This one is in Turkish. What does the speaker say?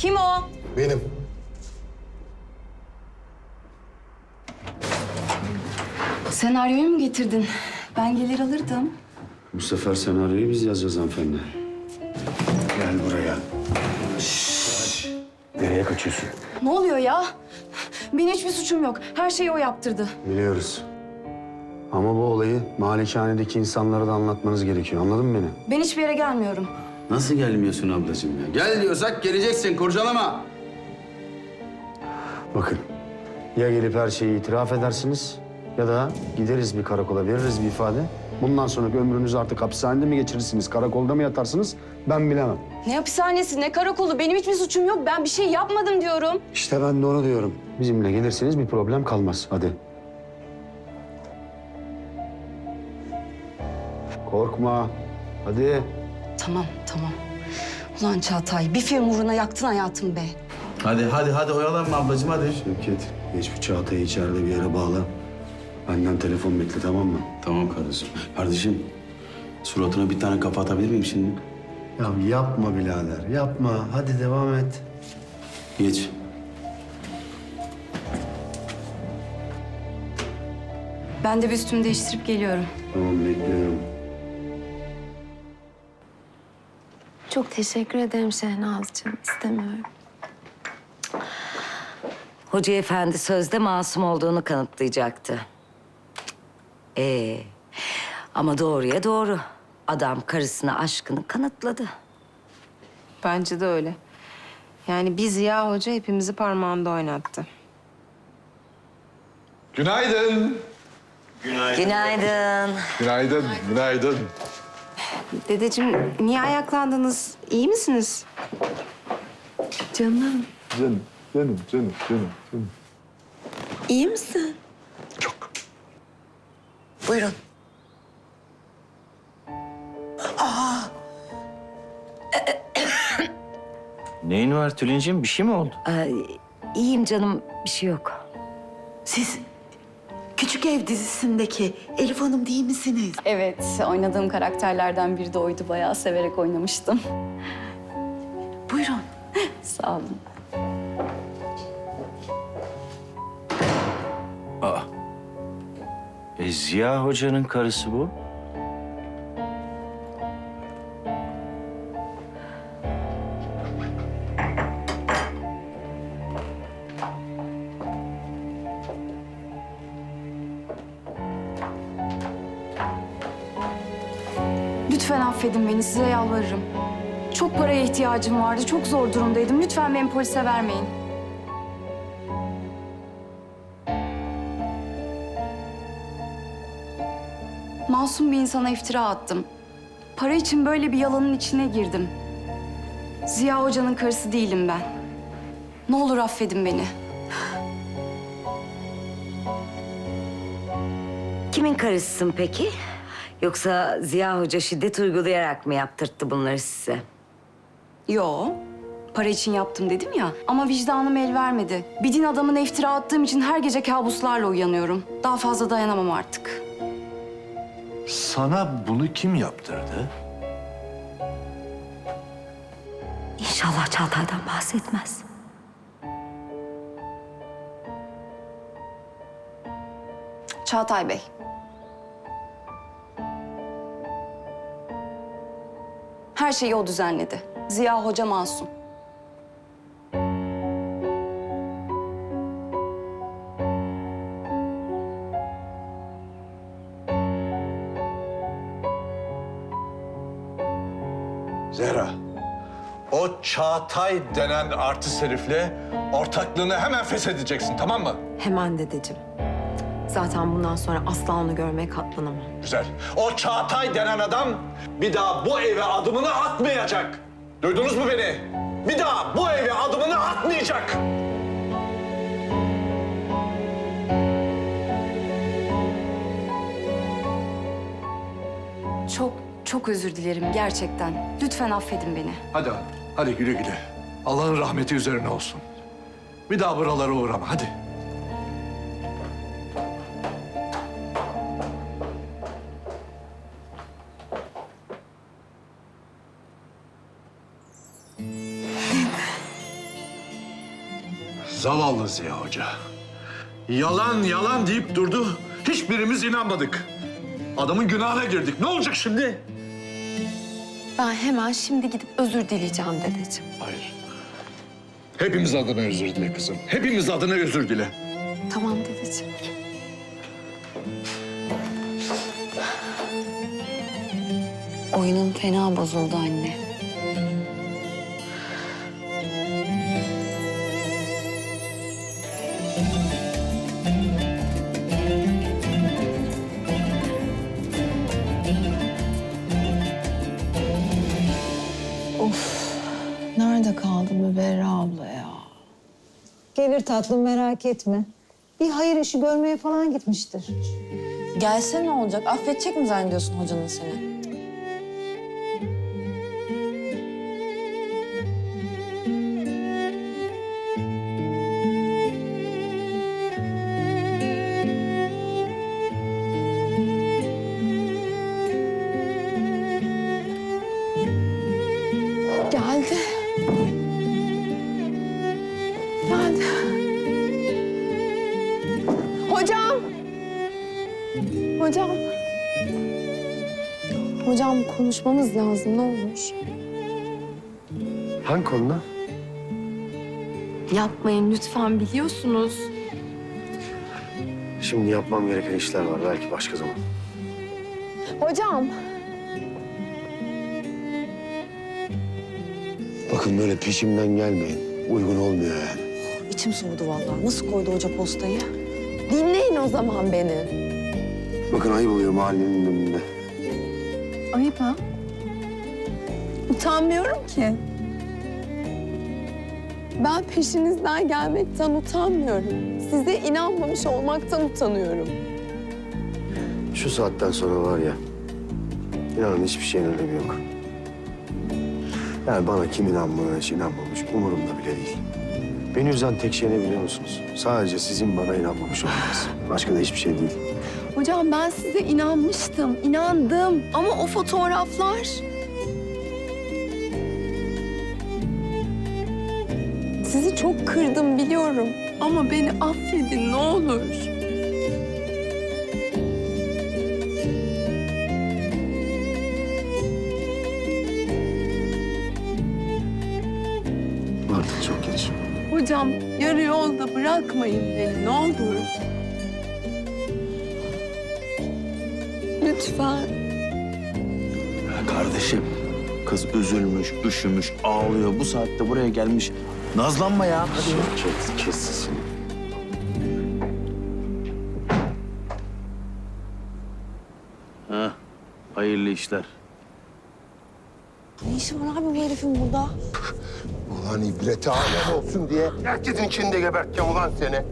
Kim o? Benim. Senaryoyu mu getirdin? Ben gelir alırdım. Bu sefer senaryoyu biz yazacağız hanımefendi. Gel buraya. Nereye kaçıyorsun? Ne oluyor ya? Benim hiçbir suçum yok. Her şeyi o yaptırdı. Biliyoruz. Ama bu olayı malikanedeki insanlara da anlatmanız gerekiyor. Anladın mı beni? Ben hiçbir yere gelmiyorum. Nasıl gelmiyorsun ablacığım ya? Gel diyorsak geleceksin, kurcalama. Bakın, ya gelip her şeyi itiraf edersiniz ya da gideriz bir karakola, veririz bir ifade. Bundan sonraki ömrünüzü artık hapishanede mi geçirirsiniz, karakolda mı yatarsınız ben bilemem. Ne hapishanesi, ne karakolu. Benim hiçbir suçum yok. Ben bir şey yapmadım diyorum. İşte ben de onu diyorum. Bizimle gelirseniz bir problem kalmaz. Hadi. Korkma. Hadi. Tamam, tamam. Ulan Çağatay, bir film uğruna yaktın hayatımı be. Hadi hadi hadi oyalanma ablacığım hadi. Şevket, geç bu Çağatay'ı içeride bir yere bağla. Benden telefon bekle tamam mı? Tamam kardeşim. Kardeşim suratına bir tane kafa atabilir miyim şimdi? Ya yapma birader, yapma. Hadi devam et. Geç. Ben de bir üstümü değiştirip geliyorum. Tamam bekliyorum. Çok teşekkür ederim Şehnaz'cığım. İstemiyorum. Hoca efendi sözde masum olduğunu kanıtlayacaktı. Ee, ama doğruya doğru. Adam karısına aşkını kanıtladı. Bence de öyle. Yani bir Ziya Hoca hepimizi parmağında oynattı. Günaydın. Günaydın. Günaydın, günaydın. Dedeciğim niye ayaklandınız? İyi misiniz? Canım, Canım, canım, canım, canım, canım. iyi misin? Çok. Buyurun. Neyin var Tülin'ciğim? Bir şey mi oldu? Ee, iyiyim canım, bir şey yok. Siz Küçük Ev dizisindeki Elif Hanım değil misiniz? Evet, oynadığım karakterlerden biri de oydu. Bayağı severek oynamıştım. Buyurun. Sağ olun. E, Ziya Hoca'nın karısı bu. Lütfen affedin beni, size yalvarırım. Çok paraya ihtiyacım vardı, çok zor durumdaydım. Lütfen beni polise vermeyin. Masum bir insana iftira attım. Para için böyle bir yalanın içine girdim. Ziya Hoca'nın karısı değilim ben. Ne olur affedin beni. Kimin karısısın peki? Yoksa Ziya Hoca şiddet uygulayarak mı yaptırttı bunları size? Yo. Para için yaptım dedim ya. Ama vicdanım el vermedi. Bir din adamına iftira attığım için her gece kabuslarla uyanıyorum. Daha fazla dayanamam artık. Sana bunu kim yaptırdı? İnşallah Çağatay'dan bahsetmez. Çağatay Bey. Her şeyi o düzenledi. Ziya Hoca masum. Zehra, o Çağatay denen artist herifle ortaklığını hemen feshedeceksin, tamam mı? Hemen dedeciğim. Zaten bundan sonra asla onu görmeye katlanamam. Güzel. O Çağatay denen adam bir daha bu eve adımını atmayacak. Duydunuz mu beni? Bir daha bu eve adımını atmayacak. Çok, çok özür dilerim gerçekten. Lütfen affedin beni. Hadi, hadi güle güle. Allah'ın rahmeti üzerine olsun. Bir daha buralara uğrama, hadi. Zavallı Ziya Hoca. Yalan yalan deyip durdu. Hiçbirimiz inanmadık. Adamın günahına girdik. Ne olacak şimdi? Ben hemen şimdi gidip özür dileyeceğim dedeciğim. Hayır. Hepimiz adına özür dile kızım. Hepimiz adına özür dile. Tamam dedeciğim. Oyunun fena bozuldu anne. Nerede kaldı Müberra abla ya? Gelir tatlım merak etme. Bir hayır işi görmeye falan gitmiştir. Gelse ne olacak? Affedecek mi zannediyorsun hocanın seni? Hocam. Hocam konuşmamız lazım ne olur. Hangi konuda? Yapmayın lütfen biliyorsunuz. Şimdi yapmam gereken işler var. Belki başka zaman. Hocam. Bakın böyle peşimden gelmeyin. Uygun olmuyor yani. İçim soğudu vallahi. Nasıl koydu hoca postayı? Dinleyin o zaman beni. Bakın ayıp oluyor mahallenin önünde. Ayıp ha? Utanmıyorum ki. Ben peşinizden gelmekten utanmıyorum. Size inanmamış olmaktan utanıyorum. Şu saatten sonra var ya, inanın hiçbir şeyin önemi yok. Yani bana kim inanmış, inanmamış umurumda bile değil. Beni üzen tek şey ne biliyor musunuz? Sadece sizin bana inanmamış olmanız. Başka da hiçbir şey değil. Hocam ben size inanmıştım, inandım. Ama o fotoğraflar... Sizi çok kırdım biliyorum. Ama beni affedin ne olur. Artık çok geç. Hocam yarı yolda bırakmayın beni ne olur. Lütfen. Ya kardeşim, kız üzülmüş, üşümüş, ağlıyor. Bu saatte buraya gelmiş. Nazlanma ya. Hadi. Kes, kes sesini. Ha, hayırlı işler. Ne işi var abi bu herifin burada? Ulan ibreti alem olsun diye herkesin içinde geberteceğim ulan seni.